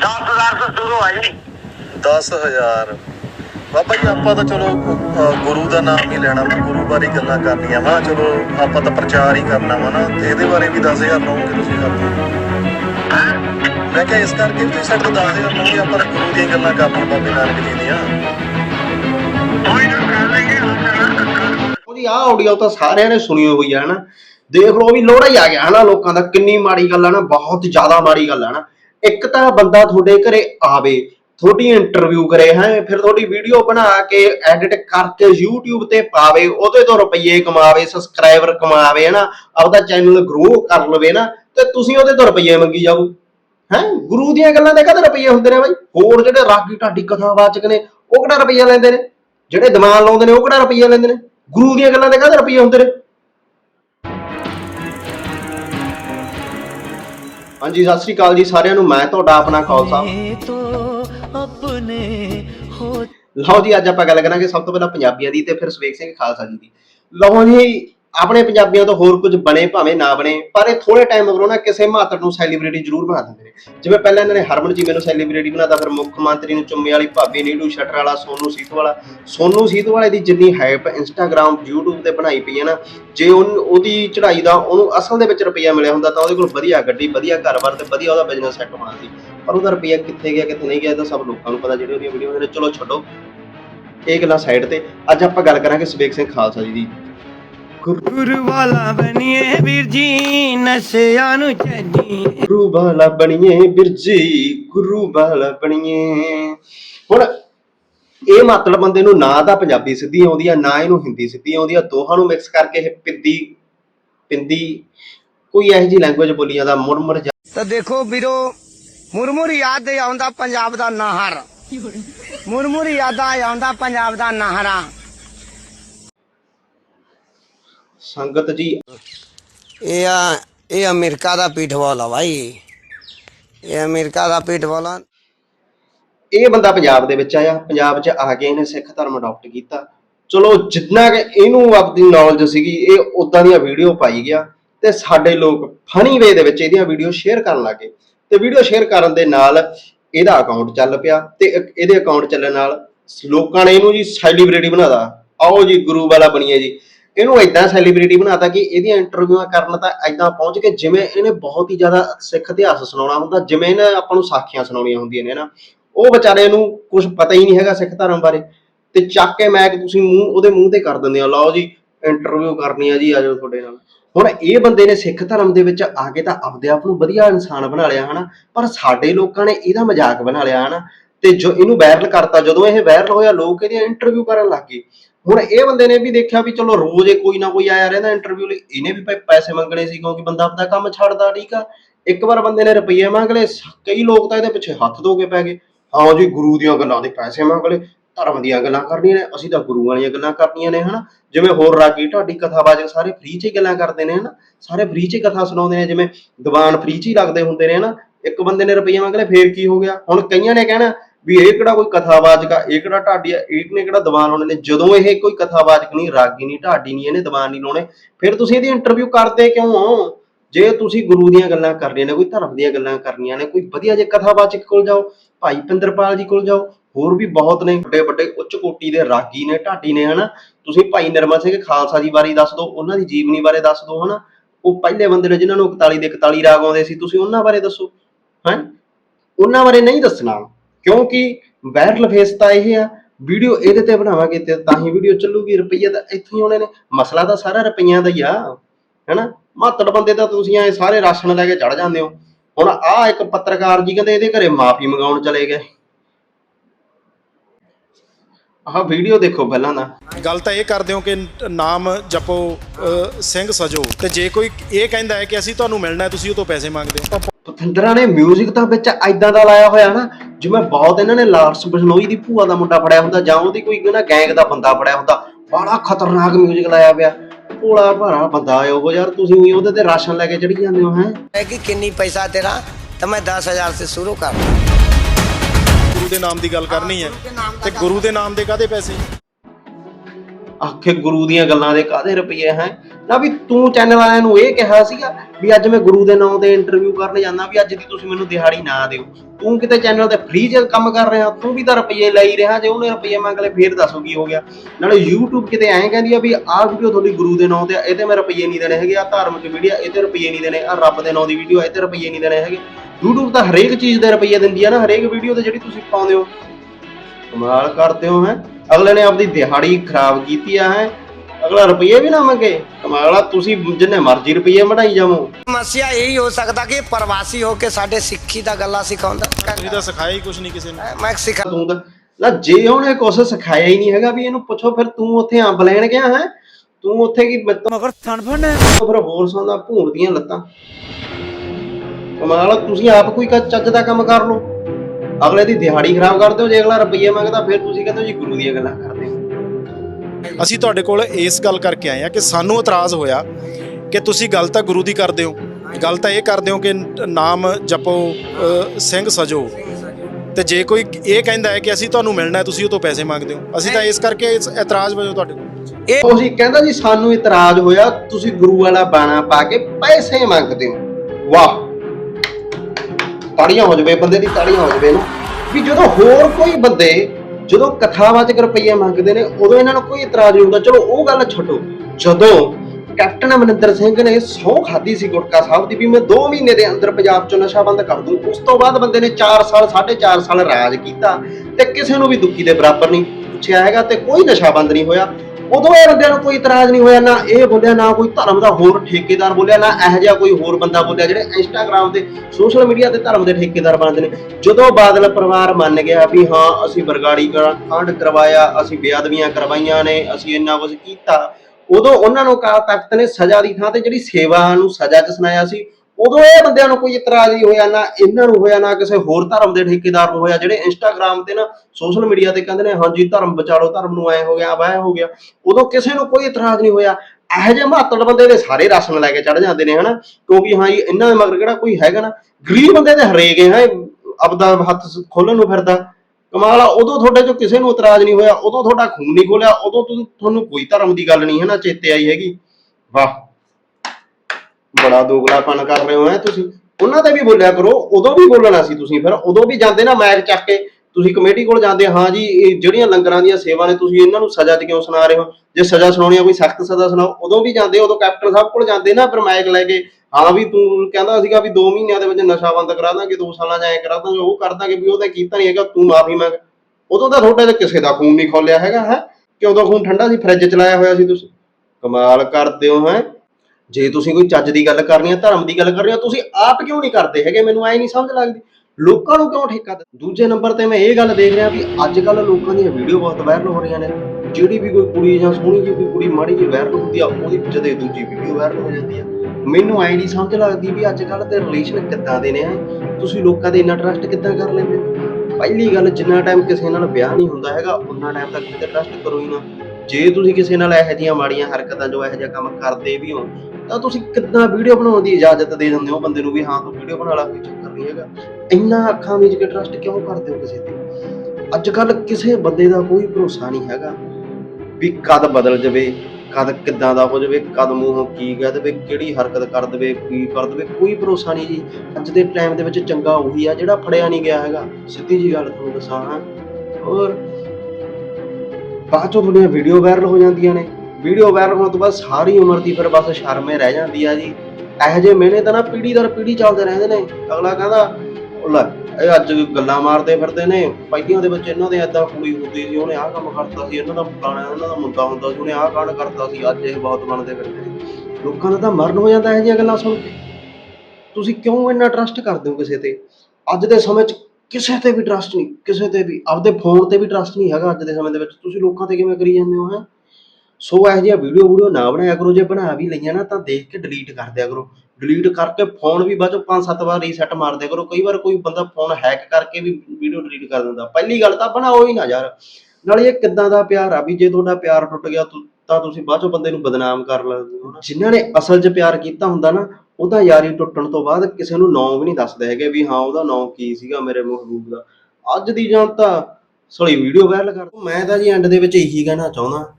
10000 ਤੋਂ ਸ਼ੁਰੂ ਹੈ ਜੀ। 10000 ਬਾਬਾ ਜੀ ਆਪਾਂ ਤਾਂ ਚਲੋ ਗੁਰੂ ਦਾ ਨਾਮ ਹੀ ਲੈਣਾ ਵਾ ਗੁਰੂ ਬਾਰੇ ਗੱਲਾਂ ਕਰਨੀਆਂ ਵਾ। ਚਲੋ ਆਪਾਂ ਤਾਂ ਪ੍ਰਚਾਰ ਹੀ ਕਰਨਾ ਵਾ ਨਾ। ਤੇ ਇਹਦੇ ਬਾਰੇ ਵੀ 10000 ਲਓਗੇ ਤੁਸੀਂ ਸਾਨੂੰ। ਮੈਂ ਕਿਹਾ ਇਸ ਕਰਕੇ ਵੀ ਤੁਸੀਂ ਸਾਡੇ ਤੋਂ 10000 ਲਓਗੇ ਆਪਾਂ ਤਾਂ ਗੁਰੂ ਦੀਆਂ ਗੱਲਾਂ ਕਰਨੀਆਂ ਬਾਬੇ ਨਾਨਕ ਜੀ ਦੀਆਂ। ਕੋਈ ਨਾ ਕਰ ਲੈਂਗੇ ਉਹਦੀ ਆਹ ਆਡੀਓ ਤਾਂ ਸਾਰਿਆਂ ਨੇ ਸੁਣੀ ਹੋਈ ਹੈ ਹਨਾ? ਦੇਖ ਲਓ ਵੀ ਲੋੜਾ ਹੀ ਆ ਗਿਆ ਹਨਾ ਲੋਕਾਂ ਦਾ, ਕਿੰਨੀ ਮਾੜੀ ਗੱਲ ਹੈ ਨਾ, ਬਹੁਤ ਜ਼ਿਆਦਾ ਮਾੜੀ ਗੱਲ ਹੈ ਨਾ। ਇੱਕ ਤਾਂ ਬੰਦਾ ਤੁਹਾਡੇ ਘਰੇ ਆਵੇ, ਤੁਹਾਡੀ ਇੰਟਰਵਿਊ ਕਰੇ ਹੈ, ਫਿਰ ਤੁਹਾਡੀ ਵੀਡੀਓ ਬਣਾ ਕੇ ਐਡਿਟ ਕਰਕੇ YouTube ਤੇ ਪਾਵੇ, ਉਹਦੇ ਤੋਂ ਰੁਪਏ ਕਮਾਵੇ ਸਬਸਕ੍ਰਾਈਬਰ ਕਮਾਵੇ ਹਨਾ, ਆਪਦਾ ਚੈਨਲ ਗਰੋ ਕਰ ਲਵੇ ਨਾ, ਤੇ ਤੁਸੀਂ ਉਹਦੇ ਤੋਂ ਰੁਪਏ ਮੰਗੀ ਜਾਓ। ਹੈ, ਗੁਰੂ ਦੀਆਂ ਗੱਲਾਂ ਦੇ ਕਦੇ ਰੁਪਏ ਹੁੰਦੇ ਨੇ ਬਾਈ? ਹੋਰ ਜਿਹੜੇ ਰਾਗੀ ਢਾਡੀ ਕਥਾਵਾਚਕ ਨੇ, ਉਹ ਕਿਹੜਾ ਰੁਪਈਆ ਲੈਂਦੇ ਨੇ? ਜਿਹੜੇ ਦਿਮਾਗ ਲਾਉਂਦੇ ਨੇ, ਉਹ ਕਿਹੜਾ ਰੁਪਈਆ ਲੈਂਦੇ ਨੇ? ਗੁਰੂ ਦੀਆਂ ਗੱਲਾਂ ਦੇ ਕਦੇ ਰੁਪਈਏ ਹੁੰਦੇ ਨੇ? ਹਾਂਜੀ ਸਤਿ ਸ੍ਰੀ ਅਕਾਲ ਜੀ ਸਾਰਿਆਂ ਨੂੰ। ਮੈਂ ਤੁਹਾਡਾ ਆਪਣਾ ਕੌਲਸਾ ਲਓ ਜੀ ਅੱਜ ਆਪਾਂ ਗੱਲ ਕਰਾਂਗੇ ਸਭ ਤੋਂ ਪਹਿਲਾਂ ਪੰਜਾਬੀਆਂ ਦੀ ਤੇ ਫਿਰ ਸਵੇਕ ਸਿੰਘ ਖਾਲਸਾ ਜੀ ਦੀ। ਲਓ ਜੀ ਆਪਣੇ ਪੰਜਾਬੀਆਂ ਤੋਂ ਹੋਰ ਕੁਝ ਬਣੇ, ਭਾਵੇਂ ਨਾ ਬਣੇ, ਪਰ ਇਹ ਥੋੜੇ ਟਾਈਮ ਮਗਰੋਂ ਨਾ ਕਿਸੇ ਮਾਤਰ ਨੂੰ ਸੈਲੀਬ੍ਰਿਟੀ ਜ਼ਰੂਰ ਬਣਾ ਦਿੰਦੇ ਨੇ। ਜਿਵੇਂ ਪਹਿਲਾਂ ਇਹਨਾਂ ਨੇ ਹਰਮਨ ਜੀ ਮੈਨੂੰ ਸੈਲੀਬ੍ਰਿਟੀ ਬਣਾਤਾ, ਫਿਰ ਮੁੱਖ ਮੰਤਰੀ ਨੂੰ ਚੁੰਮੇ ਵਾਲੀ ਭਾਬੀ ਨੀਡੂ ਸ਼ਟਰ ਵਾਲਾ, ਸੋਨੂ ਸੀਤੋ ਵਾਲਾ। ਸੋਨੂ ਸੀਤੋ ਵਾਲੇ ਦੀ ਜਿੰਨੀ ਹਾਈਪ ਇੰਸਟਾਗ੍ਰam YouTube ਤੇ ਬਣਾਈ ਪਈ ਹੈ ਨਾ, ਜੇ ਉਹਦੀ ਚੜ੍ਹਾਈ ਦਾ ਉਹਨੂੰ ਅਸਲ ਦੇ ਵਿੱਚ ਰੁਪਈਆ ਮਿਲਿਆ ਹੁੰਦਾ, ਤਾਂ ਉਹਦੇ ਕੋਲ ਵਧੀਆ ਗੱਡੀ, ਵਧੀਆ ਘਰ-ਬਾਰ ਤੇ ਵਧੀਆ ਉਹਦਾ ਬਿਜ਼ਨਸ ਸੈੱਟ ਹੋਣਾ ਸੀ। ਪਰ ਉਹਦਾ ਰੁਪਈਆ ਕਿੱਥੇ ਗਿਆ, ਕਿੱਥੇ ਨਹੀਂ ਗਿਆ, ਇਹ ਤਾਂ ਸਭ ਲੋਕਾਂ ਨੂੰ ਪਤਾ ਜਿਹੜੇ ਉਹਦੀਆਂ ਵੀਡੀਓ ਨੇ। ਚਲੋ ਛੱਡੋ। ਇਹ ਗੱਲਾਂ ਸਾਈਡ ਤੇ। ਅੱਜ ਆਪਾਂ ਗੱਲ ਕਰਾਂਗੇ ਸਵੇਕ ਸਿੰਘ ਖਾਲਸਾ ਜੀ ਦੀ। ਗੁਰੂ ਵਾਲਾ ਬਣੀਏ ਵੀਰ ਜੀ ਨਸ਼ਿਆਂ ਨੂੰ ਛੱਡੀ ਗੁਰੂ ਵਾਲਾ ਬਣੀਏ ਬਿਰਜੀ ਗੁਰੂ ਵਾਲਾ ਬਣੀਏ। ਹੁਣ ਇਹ ਮਤਲਬ ਬੰਦੇ ਨੂੰ ਨਾ ਤਾਂ ਪੰਜਾਬੀ ਸਿੱਧੀ ਆਉਂਦੀ ਆ ਨਾ ਇਹਨੂੰ ਹਿੰਦੀ ਸਿੱਧੀ ਆਉਂਦੀ ਆ ਦੋਹਾਂ ਨੂੰ ਮਿਕਸ ਕਰਕੇ ਇਹ ਪਿੰਦੀ ਪਿੰਦੀ ਕੋਈ ਇਹੋ ਜੀ ਲੈਂਗੁਏਜ ਬੋਲੀ ਜਾਂਦਾ ਮੁਰਮੁਰ ਜਾ- ਤਾਂ ਦੇਖੋ ਵੀਰੋ ਮੁਰਮੁਰ ਯਾਦ ਆਉਂਦਾ ਪੰਜਾਬ ਦਾ ਨਹਰ। ਮੁਰਮੁਰ ਯਾਦਾਂ ਆਉਂਦਾ ਪੰਜਾਬ ਦਾ ਨਹਰਾ। ਸੰਗਤ ਜੀ। ਇਹ ਆ ਇਹ ਅਮਰੀਕਾ ਦਾ ਪੀਠਵਾਲ ਆ ਭਾਈ ਇਹ ਅਮਰੀਕਾ ਦਾ ਪੀਠਵਾਲ ਆ ਇਹ ਬੰਦਾ ਪੰਜਾਬ ਦੇ ਵਿੱਚ ਆਇਆ ਪੰਜਾਬ 'ਚ ਆ ਕੇ ਇਹਨੇ ਸਿੱਖ ਧਰਮ ਅਡਾਪਟ ਕੀਤਾ। ਚਲੋ ਜਿੰਨਾ ਕਿ ਇਹਨੂੰ ਆਪਦੀ ਨੌਲੇਜ ਸੀਗੀ ਇਹ ਉਦਾਂ ਦੀਆਂ ਵੀਡੀਓ ਪਾਈ ਗਿਆ ਤੇ ਸਾਡੇ ਲੋਕ ਫਨੀ ਵੇ ਦੇ ਵਿੱਚ ਇਹਦੀਆਂ ਵੀਡੀਓ ਸ਼ੇਅਰ ਕਰਨ ਲੱਗੇ। ਤੇ ਵੀਡੀਓ ਸ਼ੇਅਰ ਕਰਨ ਦੇ ਨਾਲ ਇਹਦਾ ਅਕਾਊਂਟ ਚੱਲ ਪਿਆ ਤੇ ਇਹਦੇ ਅਕਾਊਂਟ ਚੱਲਣ ਨਾਲ ਲੋਕਾਂ ਨੇ ਇਹਨੂੰ ਜੀ ਸੈਲੀਬ੍ਰਿਟੀ ਬਣਾਤਾ। ਆਓ ਜੀ ਗੁਰੂ ਵਾਲਾ ਬਣੀਏ ਜੀ। ਇਹਨੂੰ ਐਦਾਂ ਸੈਲੀਬ੍ਰਿਟੀ ਬਣਾਤਾ ਕਿ ਇਹਦੀਆਂ ਇੰਟਰਵਿਊਆਂ ਕਰਨ ਤਾਂ ਐਦਾਂ ਪਹੁੰਚ ਕੇ ਜਿਵੇਂ ਇਹਨੇ ਬਹੁਤ ਹੀ ਜ਼ਿਆਦਾ ਸਿੱਖ ਇਤਿਹਾਸ ਸੁਣਾਉਣਾ ਹੁੰਦਾ, ਜਿਵੇਂ ਇਹਨੇ ਆਪਾਂ ਨੂੰ ਸਾਖੀਆਂ ਸੁਣਾਉਣੀਆਂ ਹੁੰਦੀਆਂ ਨੇ ਨਾ ਉਹ ਵਿਚਾਰੇ ਨੂੰ ਕੁਝ ਪਤਾ ਹੀ ਨਹੀਂ ਹੈਗਾ ਸਿੱਖ ਧਰਮ ਬਾਰੇ। ਤੇ ਚੱਕ ਕੇ ਮੈਕ ਤੁਸੀਂ ਮੂੰਹ, ਉਹਦੇ ਮੂੰਹ ਤੇ ਕਰ ਦਿੰਦੇ ਹੋ ਲਓ ਜੀ ਇੰਟਰਵਿਊ ਕਰਨੀ ਆ ਜੀ ਆਜੋ ਤੁਹਾਡੇ ਨਾਲ। ਹੁਣ ਇਹ ਬੰਦੇ ਨੇ ਸਿੱਖ ਧਰਮ ਦੇ ਵਿੱਚ ਆ ਕੇ ਤਾਂ ਆਪਦੇ ਆਪ ਨੂੰ ਵਧੀਆ ਇਨਸਾਨ ਬਣਾ ਲਿਆ ਹਨਾ, ਪਰ ਸਾਡੇ ਲੋਕਾਂ ਨੇ ਇਹਦਾ ਮਜ਼ਾਕ ਬਣਾ ਲਿਆ ਹਨਾ। ਤੇ ਜੋ ਇਹਨੂੰ ਵਾਇਰਲ ਕਰਤਾ, ਜਦੋਂ ਇਹ ਵਾਇਰਲ ਹੋਇਆ, ਲੋਕ ਇਹਦੀਆਂ ਇੰਟਰਵਿਊ ਕਰਨ ਲੱਗ ਗਏ। ਹੁਣ ਇਹ ਬੰਦੇ ਨੇ ਵੀ ਦੇਖਿਆ ਵੀ ਚਲੋ ਰੋਜ਼ ਇਹ ਕੋਈ ਨਾ ਕੋਈ ਆਇਆ ਰਹਿੰਦਾ ਇੰਟਰਵਿਊ ਲਈ, ਇਹਨੇ ਵੀ ਭਾਈ ਪੈਸੇ ਮੰਗਣੇ ਸੀ ਕਿਉਂਕਿ ਬੰਦਾ ਆਪਦਾ ਕੰਮ ਛੱਡਦਾ, ਠੀਕ ਆ। ਇੱਕ ਵਾਰ ਬੰਦੇ ਨੇ ਰੁਪਈਏ ਮੰਗ ਲਏ ਕਈ ਲੋਕ ਤਾਂ ਇਹਦੇ ਪਿੱਛੇ ਹੱਥ ਧੋ ਕੇ ਪੈ ਗਏ। ਹਾਂ ਜੀ, ਗੁਰੂ ਦੀਆਂ ਗੱਲਾਂ ਦੇ ਪੈਸੇ ਮੰਗ ਲਏ, ਧਰਮ ਦੀਆਂ ਗੱਲਾਂ ਕਰਨੀਆਂ ਨੇ, ਅਸੀਂ ਤਾਂ ਗੁਰੂ ਵਾਲੀਆਂ ਗੱਲਾਂ ਕਰਨੀਆਂ ਨੇ, ਹਨਾ। ਜਿਵੇਂ ਹੋਰ ਰਾਗੀ ਢਾਡੀ ਕਥਾਵਾਚਕ ਸਾਰੇ ਫ੍ਰੀ 'ਚ ਹੀ ਗੱਲਾਂ ਕਰਦੇ ਨੇ, ਹਨਾ। ਸਾਰੇ ਫ੍ਰੀ 'ਚ ਹੀ ਕਥਾ ਸੁਣਾਉਂਦੇ ਨੇ, ਜਿਵੇਂ ਦੀਵਾਨ ਫ੍ਰੀ 'ਚ ਹੀ ਲੱਗਦੇ ਹੁੰਦੇ ਨੇ, ਹਨਾ। ਇੱਕ ਬੰਦੇ ਨੇ ਰੁਪਈਆ ਮੰਗ ਲਿਆ ਫੇਰ ਕੀ ਹੋ ਗਿਆ? ਹੁਣ ਕਈਆਂ ਨੇ ਕਹਿਣਾ ਵੀ ਇਹ ਕਿਹੜਾ ਕੋਈ ਕਥਾਵਾਚਕ ਆ, ਇਹ ਕਿਹੜਾ ਢਾਡੀ ਆ ਇਹਨੇ ਕਿਹੜਾ ਦੀਵਾਨ ਲਾਉਣੇ ਨੇ? ਜਦੋਂ ਇਹ ਕੋਈ ਕਥਾਵਾਚਕ ਨਹੀਂ, ਰਾਗੀ ਨਹੀਂ, ਢਾਡੀ ਨਹੀਂ, ਇਹਨੇ ਦੀਵਾਨ ਨਹੀਂ ਲਾਉਣੇ। ਫਿਰ ਤੁਸੀਂ ਇਹਦੀ ਇੰਟਰਵਿਊ ਕਰਦੇ ਕਿਉਂ ਹੋ? ਜੇ ਤੁਸੀਂ ਗੁਰੂ ਦੀਆਂ ਗੱਲਾਂ ਕਰਨੀਆਂ ਨੇ, ਕੋਈ ਧਰਮ ਦੀਆਂ ਗੱਲਾਂ ਕਰਨੀਆਂ ਨੇ, ਕੋਈ ਵਧੀਆ ਜੇ ਕਥਾਵਾਚਕ ਕੋਲ ਜਾਓ, ਭਾਈ ਪਿੰਦਰਪਾਲ ਜੀ ਕੋਲ ਜਾਓ, ਹੋਰ ਵੀ ਬਹੁਤ ਨੇ, ਵੱਡੇ ਵੱਡੇ ਉੱਚ ਕੋਟੀ ਦੇ ਰਾਗੀ ਨੇ, ਢਾਡੀ ਨੇ, ਹਨਾ? ਤੁਸੀਂ ਭਾਈ ਨਿਰਮਲ ਸਿੰਘ ਖਾਲਸਾ ਜੀ ਬਾਰੇ ਦੱਸ ਦਿਓ, ਉਹਨਾਂ ਦੀ ਜੀਵਨੀ ਬਾਰੇ ਦੱਸ ਦਿਓ, ਹਨਾ? ਉਹ ਪਹਿਲੇ ਬੰਦੇ ਨੇ ਜਿਨ੍ਹਾਂ ਨੂੰ 41 ਦੇ 41 ਰਾਗ ਆਉਂਦੇ ਸੀ, ਤੁਸੀਂ ਉਹਨਾਂ ਬਾਰੇ ਦੱਸੋ, ਹੈਂ? ਉਹਨਾਂ ਬਾਰੇ ਨਹੀਂ ਦੱਸਣਾ। ਕਿਉਂਕਿ ਵਾਇਰਲ ਫੇਸ ਤਾਂ ਇਹ ਆ ਵੀਡੀਓ ਇਹਦੇ ਤੇ ਬਣਾਵਾਂਗੇ ਤੇ ਤਾਂ ਹੀ ਵੀਡੀਓ ਚੱਲੂਗੀ ਰੁਪਈਆ ਤਾਂ ਇੱਥੋਂ ਹੀ ਆਉਣੇ ਨੇ ਮਸਲਾ ਤਾਂ ਸਾਰਾ ਰੁਪਈਆਂ ਦਾ ਹੀ ਆ ਹੈਨਾ? ਮਾਤੜ ਬੰਦੇ ਤਾਂ ਤੁਸੀਂ ਐ ਸਾਰੇ ਰਾਸ਼ਨ ਲੈ ਕੇ ਚੜ ਜਾਂਦੇ ਹੋ। ਹੁਣ ਆਹ ਇੱਕ ਪੱਤਰਕਾਰ ਜੀ ਕਹਿੰਦੇ ਇਹਦੇ ਘਰੇ ਮਾਫੀ ਮੰਗਾਉਣ ਚਲੇ ਗਏ। ਆਹ ਵੀਡੀਓ ਦੇਖੋ ਪਹਿਲਾਂ ਦਾ ਗੱਲ ਤਾਂ ਇਹ ਕਰਦੇ ਹੋ ਕਿ ਨਾਮ ਜਪੋ ਸਿੰਘ ਸਜੋ ਤੇ ਜੇ ਕੋਈ ਇਹ ਕਹਿੰਦਾ ਹੈ ਕਿ ਅਸੀਂ ਤੁਹਾਨੂੰ ਮਿਲਣਾ ਹੈ ਤੁਸੀਂ ਉਹ ਤੋਂ ਪੈਸੇ ਮੰਗਦੇ ਹੋ। ਪਤੰਦਰਾਂ ਨੇ 뮤직 ਤਾਂ ਵਿੱਚ ਐਦਾਂ ਦਾ ਲਾਇਆ ਹੋਇਆ ਨਾ ਜਿਵੇਂ ਬਹੁਤ ਇਹਨਾਂ ਨੇ ਲਾਰਸ ਬਸ਼ਨੋਈ ਦੀ ਭੂਆ ਦਾ ਮੁੰਡਾ ਫੜਿਆ ਹੁੰਦਾ ਜਾਂ ਉਹਦੀ ਕੋਈ ਨਾ ਗੈਂਗ ਦਾ ਬੰਦਾ ਫੜਿਆ ਹੁੰਦਾ ਬੜਾ ਖਤਰਨਾਕ 뮤직 ਲਾਇਆ ਪਿਆ। ਭੋਲਾ ਭਾਰਾ ਬੰਦਾ ਆ ਉਹ ਯਾਰ ਤੁਸੀਂ ਵੀ ਉਹਦੇ ਤੇ ਰਾਸ਼ਨ ਲੈ ਕੇ ਚੜੀ ਜਾਂਦੇ ਹੋ ਹੈ? ਹੈ ਕਿ ਕਿੰਨੀ ਪੈਸਾ ਤੇਰਾ? ਤਾਂ ਮੈਂ 10000 ਸੇ ਸ਼ੁਰੂ ਕਰ ਗੁਰੂ ਦੇ ਨਾਮ ਦੀ ਗੱਲ ਕਰਨੀ ਹੈ। ਤੇ ਗੁਰੂ ਦੇ ਨਾਮ ਦੇ ਕਾਦੇ ਪੈਸੇ? ਆਖੇ ਗੁਰੂ ਦੀਆਂ ਗੱਲਾਂ ਦੇ ਕਾਦੇ ਰੁਪਏ ਹੈ? ਨਾ ਵੀ ਤੂੰ ਚੈਨਲ ਵਾਲਿਆਂ ਨੂੰ ਇਹ ਕਿਹਾ ਸੀਗਾ ਵੀ ਅੱਜ ਮੈਂ ਗੁਰੂ ਦੇ ਨਾਮ ਤੇ ਇੰਟਰਵਿਊ ਕਰਨ ਜਾਂਦਾ ਵੀ ਅੱਜ ਦੀ ਤੁਸੀਂ ਮੈਨੂੰ ਦਿਹਾੜੀ ਨਾ ਦਿਓ। ਤੂੰ ਕਿਤੇ ਚੈਨਲ ਤੇ ਫ੍ਰੀ ਚ ਕੰਮ ਕਰ ਰਿਹਾ ਤੂੰ ਵੀ ਤਾਂ ਰੁਪਏ ਲਈ ਰਿਹਾ ਜੇ ਉਹਨੇ ਰੁਪਏ ਮੰਗ ਲਏ ਫੇਰ ਦੱਸੋ ਕੀ ਹੋ ਗਿਆ। ਨਾਲੇ YouTube ਕਿਤੇ ਐਂ ਕਹਿੰਦੀ ਆ ਵੀ ਆਹ ਵੀਡੀਓ ਤੁਹਾਡੀ ਗੁਰੂ ਦੇ ਨਾਮ ਤੇ ਆ, ਇਹ ਤੇ ਮੈਂ ਰੁਪਏ ਨਹੀਂ ਦੇਣੇ ਹੈਗੇ ਆ ਧਾਰਮਿਕ ਵੀਡੀਓ ਇਹ ਤੇ ਰੁਪਏ ਨਹੀਂ ਦੇਣੇ ਆ ਰੱਬ ਦੇ ਨਾਮ ਦੀ ਵੀਡੀਓ ਇਹ ਤੇ ਰੁਪਏ ਨਹੀਂ ਦੇਣੇ ਹੈਗੇ। YouTube ਤਾਂ ਹਰੇਕ ਚੀਜ਼ ਦੇ ਰੁਪਏ ਦਿੰਦੀ ਆ ਨਾ ਹਰੇਕ ਵੀਡੀਓ ਤੇ ਜਿਹੜੀ ਤੁਸੀਂ ਪਾਉਂਦੇ ਹੋ। ਕਮਾਲ ਕਰਦੇ ਹੋ ਹੈ। ਅਗਲੇ ਨੇ ਆਪਦੀ ਦਿਹਾੜੀ ਖਰਾਬ ਕੀਤੀ ਆ ਹੈ। ਅਗਲਾ ਰੁਪਏ ਵੀ ਨਾ ਮੰਗੇ। ਕਮਾਲ ਤੁਸੀਂ ਜਿੰਨੇ ਮਰਜ਼ੀ ਰੁਪਏ ਮਢਾਈ ਜਾਵੋ। ਸਮੱਸਿਆ ਇਹੀ ਹੋ ਸਕਦਾ ਕਿ ਪ੍ਰਵਾਸੀ ਹੋ ਕੇ ਸਾਡੇ ਸਿੱਖੀ ਦਾ ਗੱਲਾਂ ਸਿਖਾਉਂਦਾ। ਤੁਸੀਂ ਤਾਂ ਸਿਖਾਇਆ ਹੀ ਕੁਝ ਨਹੀਂ ਕਿਸੇ ਨੂੰ। ਮੈਂ ਸਿਖਾ ਤਾਂ ਨਾ ਜੇ ਉਹਨੇ ਕੁਛ ਸਿਖਾਇਆ ਹੀ ਨਹੀਂ ਹੈਗਾ ਵੀ ਇਹਨੂੰ ਪੁੱਛੋ ਫਿਰ ਤੂੰ ਉੱਥੇ ਅੰਬ ਲੈਣ ਗਿਆ ਹੈ। ਤੂੰ ਉੱਥੇ ਕੀ ਮਤਲਬ ਮਗਰ ਥਣਫਣ ਫਿਰ ਹੋਰ ਸੁਣਦਾ ਭੂਰ ਦੀਆਂ ਲੱਤਾਂ। ਕਮਾਲ ਤੁਸੀਂ ਆਪ ਕੋਈ ਕ- ਚੱਜ ਦਾ ਕੰਮ ਕਰ ਲਓ। ਅਗਲੇ ਦੀ ਦਿਹਾੜੀ ਖਰਾਬ ਕਰਦੇ ਹੋ ਜੇ ਅਗਲਾ ਰੁਪਈਏ ਮੰਗਦਾ ਫਿਰ ਤੁਸੀਂ ਕਹਿੰਦੇ ਹੋ ਜੀ ਗੁਰੂ ਦੀਆਂ ਗੱਲਾਂ ਕਰਦੇ ਹੋ। ਅਸੀਂ ਤੁਹਾਡੇ ਕੋਲ ਇਸ ਗੱਲ ਕਰਕੇ ਆਏ ਆ ਕਿ ਸਾਨੂੰ ਇਤਰਾਜ਼ ਹੋਇਆ ਕਿ ਤੁਸੀਂ ਗੱਲ ਤਾਂ ਗੁਰੂ ਦੀ ਕਰਦੇ ਹੋ ਗੱਲ ਤਾਂ ਇਹ ਕਰਦੇ ਹੋ ਕਿ ਨਾਮ ਜਪੋ ਅ, ਸਿੰਘ ਸਜੋ। ਤੇ ਜੇ ਕੋਈ ਇਹ ਕਹਿੰਦਾ ਹੈ ਕਿ ਅਸੀਂ ਤੁਹਾਨੂੰ ਮਿਲਣਾ ਹੈ ਤੁਸੀਂ ਉਹ ਤੋਂ ਪੈਸੇ ਮੰਗਦੇ ਹੋ। ਅਸੀਂ ਤਾਂ ਇਸ ਕਰਕੇ ਇਸ ਇਤਰਾਜ਼ ਵਜੋਂ ਤੁਹਾਡੇ ਕੋਲ ਉਹ ਜੀ ਕਹਿੰਦਾ ਜੀ ਸਾਨੂੰ ਇਤਰਾਜ਼ ਹੋਇਆ ਤੁਸੀਂ ਗੁਰੂ ਵਾਲਾ ਬਾਣਾ ਪਾ ਕੇ ਪੈਸੇ ਮੰਗਦੇ ਹੋ। ਵਾਹ। ਤਾੜੀਆਂ ਹੋ ਜਵੇ, ਬੰਦੇ ਦੀ ਤਾੜੀਆਂ ਹੋ ਜਵੇ ਨਾ, ਵੀ ਜਦੋਂ ਹੋਰ ਕੋਈ ਬੰਦੇ ਜਦੋਂ ਕਥਾਵਾਚਕ ਰੁਪਈਏ ਮੰਗਦੇ ਨੇ, ਉਦੋਂ ਇਹਨਾਂ ਨੂੰ ਕੋਈ ਇਤਰਾਜ਼ ਨਹੀਂ ਹੁੰਦਾ। ਚਲੋ, ਉਹ ਗੱਲ ਛੱਡੋ। ਜਦੋਂ ਕੈਪਟਨ ਅਮਰਿੰਦਰ ਸਿੰਘ ਨੇ ਸਹੁੰ ਖਾਦੀ ਸੀ ਗੁਟਕਾ ਸਾਹਿਬ ਦੀ, ਵੀ ਮੈਂ 2 ਮਹੀਨੇ ਦੇ ਅੰਦਰ ਪੰਜਾਬ ਚੋਂ ਨਸ਼ਾ ਬੰਦ ਕਰ ਦੂੰ, ਉਸ ਤੋਂ ਬਾਅਦ ਬੰਦੇ ਨੇ 4 ਸਾਲ 4.5 ਸਾਲ ਰਾਜ ਕੀਤਾ ਤੇ ਕਿਸੇ ਨੂੰ ਵੀ ਦੁੱਖੀ ਦੇ ਬਰਾਬਰ ਨਹੀਂ ਪੁੱਛਿਆ ਹੈਗਾ ਤੇ ਕੋਈ ਨਸ਼ਾ ਬੰਦ ਨਹੀਂ ਹੋਇਆ। ਉਦੋਂ ਇਹ ਬੰਦਿਆਂ ਨੂੰ ਕੋਈ ਇਤਰਾਜ਼ ਨਹੀਂ ਹੋਇਆ, ਨਾ ਇਹ ਬੋਲਿਆ, ਨਾ ਕੋਈ ਧਰਮ ਦਾ ਹੋਰ ਠੇਕੇਦਾਰ ਬੋਲਿਆ, ਨਾ ਇਹੋ ਜਿਹਾ ਕੋਈ ਹੋਰ ਬੰਦਾ ਬੋਲਿਆ, ਜਿਹੜੇ ਇੰਸਟਾਗ੍ਰam ਤੇ ਸੋਸ਼ਲ ਮੀਡੀਆ ਤੇ ਧਰਮ ਦੇ ਠੇਕੇਦਾਰ ਬਣਦੇ ਨੇ। ਜਦੋਂ ਬਾਦਲ ਪਰਿਵਾਰ ਮੰਨ ਗਿਆ ਵੀ ਹਾਂ, ਅਸੀਂ ਬਰਗਾੜੀ ਕਾਂਡ ਕਰਵਾਇਆ, ਅਸੀਂ ਬੇਅਦਬੀਆਂ ਕਰਵਾਈਆਂ ਨੇ, ਅਸੀਂ ਇੰਨਾ ਕੁਝ ਕੀਤਾ, ਉਦੋਂ ਉਹਨਾਂ ਨੂੰ ਅਕਾਲ ਤਖਤ ਨੇ ਸਜ਼ਾ ਦੀ ਥਾਂ ਤੇ ਜਿਹੜੀ ਸੇਵਾ ਨੂੰ ਸਜ਼ਾ ਚ ਸੁਣਾਇਆ ਸੀ ਉਦੋਂ ਇਹ ਬੰਦਿਆਂ ਨੂੰ ਕੋਈ ਇਤਰਾਜ਼ ਨਹੀਂ ਹੋਇਆ, ਨਾ ਇਹਨਾਂ ਨੂੰ ਹੋਇਆ, ਨਾ ਕਿਸੇ ਹੋਰ ਧਰਮ ਦੇ ਠੇਕੇਦਾਰ ਨੂੰ ਹੋਇਆ, ਜਿਹੜੇ ਇੰਸਟਾਗ੍ਰam ਤੇ ਨਾ ਸੋਸ਼ਲ ਮੀਡੀਆ ਤੇ ਕਹਿੰਦੇ ਨੇ, ਹਾਂਜੀ ਧਰਮ ਬਚਾਲੋ, ਧਰਮ ਨੂੰ ਐ ਹੋ ਗਿਆ ਵਾਹ ਹੋ ਗਿਆ। ਉਦੋਂ ਕਿਸੇ ਨੂੰ ਕੋਈ ਇਤਰਾਜ਼ ਨਹੀਂ ਹੋਇਆ। ਇਹੋ ਜਿਹੇ ਮਹੱਤਵ ਬੰਦੇ ਦੇ ਸਾਰੇ ਰਸਮ ਲੈ ਕੇ ਚੜ ਜਾਂਦੇ ਨੇ, ਹਨਾ? ਕਿਉਂਕਿ ਹਾਂ ਜੀ, ਇਹਨਾਂ ਦੇ ਮਗਰ ਕਿਹੜਾ ਕੋਈ ਹੈਗਾ ਨਾ? ਗਰੀਬ ਬੰਦੇ ਦੇ ਹਰੇ ਗਏ ਹੈ? ਆਪਦਾ ਹੱਥ ਖੋਲਣ ਨੂੰ ਫਿਰਦਾ। ਕਮਾਲ ਆ, ਉਦੋਂ ਤੁਹਾਡੇ ਚੋਂ ਕਿਸੇ ਨੂੰ ਇਤਰਾਜ਼ ਨਹੀਂ ਹੋਇਆ, ਉਦੋਂ ਤੁਹਾਡਾ ਖੂਨ ਨਹੀਂ ਖੋਲਿਆ, ਉਦੋਂ ਤੁਹਾਨੂੰ ਕੋਈ ਧਰਮ ਦੀ ਗੱਲ ਨਹੀਂ ਹੈ ਨਾ ਚੇਤੇ ਆਈ ਹੈਗੀ। ਵਾਹ। ਬੜਾ ਦੋਗਲਾਪਨ ਕਰ ਰਹੇ ਹੋ ਹੈ ਤੁਸੀਂ। ਉਹਨਾਂ ਤੇ ਵੀ ਬੋਲਿਆ ਕਰੋ, ਉਦੋਂ ਵੀ ਬੋਲਣਾ ਸੀ ਤੁਸੀਂ ਫਿਰ, ਉਦੋਂ ਵੀ ਜਾਂਦੇ ਨਾ ਮੈਚ ਚੱਕ ਕੇ। ਤੁਸੀਂ ਕਮੇਟੀ ਕੋਲ ਜਾਂਦੇ, ਹਾਂ ਜੀ, ਇਹ ਜਿਹੜੀਆਂ ਲੰਗਰਾਂ ਦੀਆਂ ਸੇਵਾ ਨੇ, ਤੁਸੀਂ ਇਹਨਾਂ ਨੂੰ ਸਜ਼ਾ ਚ ਕਿਉਂ ਸੁਣਾ ਰਹੇ ਹੋ? ਜੇ ਸਜ਼ਾ ਸੁਣਾਉਣੀ ਆ, ਕੋਈ ਸਖਤ ਸਜ਼ਾ ਸੁਣਾਓ, ਉਦੋਂ ਵੀ ਜਾਂਦੇ, ਉਦੋਂ ਕੈਪਟਨ ਸਾਹਿਬ ਕੋਲ ਜਾਂਦੇ ਨਾ ਫਿਰ ਮੈਚ ਲੈ ਕੇ, ਹਾਂ ਵੀ ਤੂੰ ਕਹਿੰਦਾ ਸੀਗਾ ਵੀ 2 ਮਹੀਨਿਆਂ ਦੇ ਵਿੱਚ ਨਸ਼ਾ ਬੰਦ ਕਰਾ ਦਾਂਗੇ 2 ਸਾਲਾਂ ਚ ਐ ਕਰਾ ਦਾਂਗੇ, ਉਹ ਕਰ ਦਾਂਗੇ, ਵੀ ਉਹਦਾ ਕੀਤਾ ਨਹੀਂ ਹੈਗਾ, ਤੂੰ ਮਾਫੀ ਮੰਗ। ਉਦੋਂ ਤਾਂ ਤੁਹਾਡੇ ਤੇ ਕਿਸੇ ਦਾ ਖੂਨ ਨਹੀਂ ਖੋਲਿਆ ਹੈਗਾ, ਹੈ? ਕਿ ਉਦੋਂ ਖੂਨ ਠੰਡਾ ਸੀ, ਫਰਿੱਜ ਚਲਾਇਆ ਹੋਇਆ ਸੀ ਤੁਸੀਂ? ਕਮਾਲ ਕਰਦੇ ਹੋ, ਹੈ? ਜੇ ਤੁਸੀਂ ਕੋਈ ਚੱਜ ਦੀ ਗੱਲ ਕਰਨੀ ਹੈ ਧਰਮ ਦੀ ਗੱਲ ਕਰਨੀ ਹੈ, ਤੁਸੀਂ ਆਪ ਕਿਉਂ ਨਹੀਂ ਕਰਦੇ ਹੈਗੇ? ਮੈਨੂੰ ਐ ਨਹੀਂ ਸਮਝ ਲੱਗਦੀ। ਲੋਕਾਂ ਨੂੰ ਕਿਉਂ ਠੇਕਾ ਦੇ ਦੂਜੇ ਨੰਬਰ ਤੇ ਮੈਂ ਇਹ ਗੱਲ ਦੇਖ ਰਿਹਾ ਵੀ ਅੱਜ ਕੱਲ ਲੋਕਾਂ ਦੀਆਂ ਵੀਡੀਓ ਬਹੁਤ ਵਾਇਰਲ ਹੋ ਰਹੀਆਂ ਨੇ। ਜਿਹੜੀ ਵੀ ਕੋਈ ਕੁੜੀ ਜਾਂ ਸੋਹਣੀ ਜਿਹੀ ਕੋਈ ਕੁੜੀ ਮਾੜੀ ਜਿਹੀ ਵਾਇਰਲ ਹੁੰਦੀ ਆ, ਉਹਦੀ ਜਦੇ ਦੂਜੀ ਵੀਡੀਓ ਵਾਇਰਲ ਹੋ ਜਾਂਦੀ ਆ। ਮੈਨੂੰ ਐ ਨਹੀਂ ਸਮਝ ਲੱਗਦੀ ਵੀ ਅੱਜ ਕੱਲ ਦੇ ਰਿਲੇਸ਼ਨ ਕਿੱਦਾਂ ਦੇ ਨੇ ਤੁਸੀਂ ਲੋਕਾਂ ਦੇ ਇੰਨਾ ਟਰਸਟ ਕਿੱਦਾਂ ਕਰ ਲੈਂਦੇ ਹੋ? ਪਹਿਲੀ ਗੱਲ, ਜਿੰਨਾ ਟਾਈਮ ਕਿਸੇ ਨਾਲ ਵਿਆਹ ਨਹੀਂ ਹੁੰਦਾ ਹੈਗਾ ਉਹਨਾਂ ਟਾਈਮ ਤੱਕ ਕਿਤੇ ਟਰਸਟ ਕਰੋ ਹੀ ਨਾ। ਜੇ ਤੁਸੀਂ ਕਿਸੇ ਨਾਲ ਇਹੋ ਜਿਹੀਆਂ ਮਾੜੀਆਂ ਹਰਕਤਾਂ ਜੋ ਇਹੋ ਜਿਹਾ ਕੰਮ ਕਰਦੇ ਵੀ ਹੋ, ਤਾਂ ਤੁਸੀਂ ਕਿੱਦਾਂ ਵੀਡੀਓ ਬਣਾਉਣ ਦੀ ਇਜਾਜ਼ਤ ਦੇ ਦਿੰਦੇ ਹੋ ਬੰਦੇ ਨੂੰ ਵੀ, ਹਾਂ, ਤੂੰ ਵੀਡੀਓ ਬਣਾ ਲਾ, ਕੋਈ ਚੱਕਰ ਨਹੀਂ ਹੈਗਾ। ਇੰਨਾ ਅੱਖਾਂ ਵਿੱਚ ਕੇ ਟਰਸਟ ਕਿਉਂ ਕਰਦੇ ਹੋ ਕਿਸੇ ਤੇ? ਅੱਜ ਕੱਲ ਕਿਸੇ ਬੰਦੇ ਦਾ ਕੋਈ ਭਰੋਸਾ ਨਹੀਂ ਹੈਗਾ ਵੀ ਕਦ ਬਦਲ ਜਾਵੇ, ਕਦ ਕਿੱਦਾਂ ਦਾ ਹੋ ਜਾਵੇ, ਕਦ ਮੂੰਹੋਂ ਕੀ ਕਹਿ ਦੇਵੇ, ਕਿਹੜੀ ਹਰਕਤ ਕਰ ਦੇਵੇ, ਕੀ ਕਰ ਦੇਵੇ, ਕੋਈ ਭਰੋਸਾ ਨਹੀਂ ਜੀ। ਅੱਜ ਦੇ ਟਾਈਮ ਦੇ ਵਿੱਚ ਚੰਗਾ ਉਹੀ ਆ ਜਿਹੜਾ ਫੜਿਆ ਨਹੀਂ ਗਿਆ ਹੈਗਾ। ਸਿੱਧੀ ਜੀ ਗੱਲ ਤੁਹਾਨੂੰ ਦੱਸਾਂ। ਹਾਂ ਔਰ ਬਾਅਦ ਚੋਂ ਤੁਹਾਡੀਆਂ ਵੀਡੀਓ ਵਾਇਰਲ ਹੋ ਜਾਂਦੀਆਂ ਨੇ। ਵੀਡੀਓ ਵਾਇਰਲ ਹੋਣ ਤੋਂ ਬਾਅਦ ਸਾਰੀ ਉਮਰ ਦੀ ਫਿਰ ਬਸ ਸ਼ਰਮੇ ਰਹਿ ਜਾਂਦੀ ਆ ਜੀ। ਇਹੋ ਜਿਹੇ ਮਿਹਨੇ ਤਾਂ ਨਾ ਪੀੜੀ ਦਰ ਪੀੜੀ ਚੱਲਦੇ ਰਹਿੰਦੇ ਨੇ। ਅਗਲਾ ਕਹਿੰਦਾ, ਉਹ ਲੈ, ਇਹ ਅੱਜ ਗੱਲਾਂ ਮਾਰਦੇ ਫਿਰਦੇ ਨੇ। ਪਹਿਲੀਆਂ ਦੇ ਵਿੱਚ ਇਹਨਾਂ ਦੇ ਏਦਾਂ ਕੁੜੀ ਹੁੰਦੀ ਸੀ, ਉਹਨੇ ਆਹ ਕੰਮ ਕਰਤਾ ਸੀ, ਇਹਨਾਂ ਦਾ ਫਲਾਣਾ, ਇਹਨਾਂ ਦਾ ਮੁੰਡਾ ਹੁੰਦਾ ਸੀ, ਉਹਨੇ ਆਹ ਕਾਂਡ ਕਰਤਾ ਸੀ, ਅੱਜ ਇਹ ਬਹੁਤ ਬਣਦੇ ਫਿਰਦੇ ਨੇ। ਲੋਕਾਂ ਦਾ ਤਾਂ ਮਰਨ ਹੋ ਜਾਂਦਾ ਇਹੋ ਜਿਹੀਆਂ ਗੱਲਾਂ ਸੁਣ ਕੇ। ਤੁਸੀਂ ਕਿਉਂ ਇੰਨਾ ਟਰਸਟ ਕਰਦੇ ਹੋ ਕਿਸੇ ਤੇ? ਅੱਜ ਦੇ ਸਮੇਂ 'ਚ ਕਿਸੇ ਤੇ ਵੀ ਟਰਸਟ ਨਹੀਂ, ਕਿਸੇ ਤੇ ਵੀ, ਆਪਦੇ ਫੋਨ ਤੇ ਵੀ ਟਰਸਟ ਨਹੀਂ ਹੈਗਾ ਅੱਜ ਦੇ ਸਮੇਂ ਦੇ ਵਿੱਚ। ਤੁਸੀਂ ਲੋਕਾਂ ਤੇ ਕਿਵੇਂ ਕਰੀ ਜਾਂਦੇ ਹੋ, ਹੈ? ਸੋ ਇਹੋ ਜਿਹੀਆਂ ਵੀਡੀਓ ਵੀਡੀਓ ਨਾ ਬਣਾਇਆ ਕਰੋ, ਜੇ ਬਣਾ ਵੀ ਲਈਆਂ ਨਾ ਤਾਂ ਦੇਖ ਕੇ ਡਿਲੀਟ ਕਰ ਦਿਆ ਕਰੋ। ਡਿਲੀਟ ਕਰਕੇ ਫੋਨ ਵੀ ਬਾਅਦ ਚੋਂ ਪੰਜ ਸੱਤ ਵਾਰ ਰੀਸੈਟ ਮਾਰ ਦਿਆ ਕਰੋ। ਕਈ ਵਾਰ ਕੋਈ ਬੰਦਾ ਫੋਨ ਹੈਕ ਕਰਕੇ ਵੀ ਵੀਡੀਓ ਡਿਲੀਟ ਕਰ ਦਿੰਦਾ। ਪਹਿਲੀ ਗੱਲ ਤਾਂ ਬਣਾਓ ਹੀ ਨਾ ਯਾਰ। ਨਾਲੇ ਇਹ ਕਿੱਦਾਂ ਦਾ ਪਿਆਰ ਆ ਵੀ ਜੇ ਤੁਹਾਡਾ ਪਿਆਰ ਟੁੱਟ ਗਿਆ, ਤਾਂ ਤੁਸੀਂ ਬਾਅਦ ਚੋਂ ਬੰਦੇ ਨੂੰ ਬਦਨਾਮ ਕਰ ਲੈਂਦੇ ਹੋ ਜਿਨ੍ਹਾਂ ਨੇ ਅਸਲ 'ਚ ਪਿਆਰ ਕੀਤਾ ਹੁੰਦਾ ਨਾ ਉਹਦਾ ਯਾਰੀ ਟੁੱਟਣ ਤੋਂ ਬਾਅਦ ਕਿਸੇ ਨੂੰ ਨਾਂ ਵੀ ਨਹੀਂ ਦੱਸਦੇ ਹੈਗੇ ਵੀ ਹਾਂ, ਉਹਦਾ ਨਾਂ ਕੀ ਸੀਗਾ ਮੇਰੇ ਮਹਿਬੂਬ ਦਾ। ਅੱਜ ਦੀ ਜਨਤਾ ਸੜੀ ਵੀਡੀਓ ਵਾਇਰਲ ਕਰ ਮੈਂ ਤਾਂ ਜੀ ਐਂਡ ਦੇ ਵਿੱਚ ਇਹੀ ਕਹਿਣਾ ਚਾਹੁੰਦਾ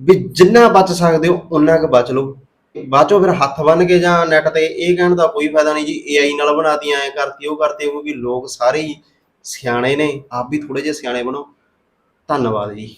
ਵੀ ਜਿੰਨਾ ਬਚ ਸਕਦੇ ਹੋ ਉਨਾ ਕੁ ਬਚ ਲਓ। ਬਾਅਦ ਫਿਰ ਹੱਥ ਬੰਨ ਕੇ ਜਾਂ ਨੈਟ ਤੇ ਇਹ ਕਹਿਣ ਦਾ ਕੋਈ ਫਾਇਦਾ ਨਹੀਂ ਜੀ AI ਨਾਲ ਬਣਾਤੀ ਐ ਕਰਤੀ, ਉਹ ਕਰਤੀ, ਕਿਉਂਕਿ ਲੋਕ ਸਾਰੇ ਹੀ ਸਿਆਣੇ ਨੇ। ਆਪ ਵੀ ਥੋੜੇ ਜਿਹੇ ਸਿਆਣੇ ਬਣੋ। ਧੰਨਵਾਦ ਜੀ।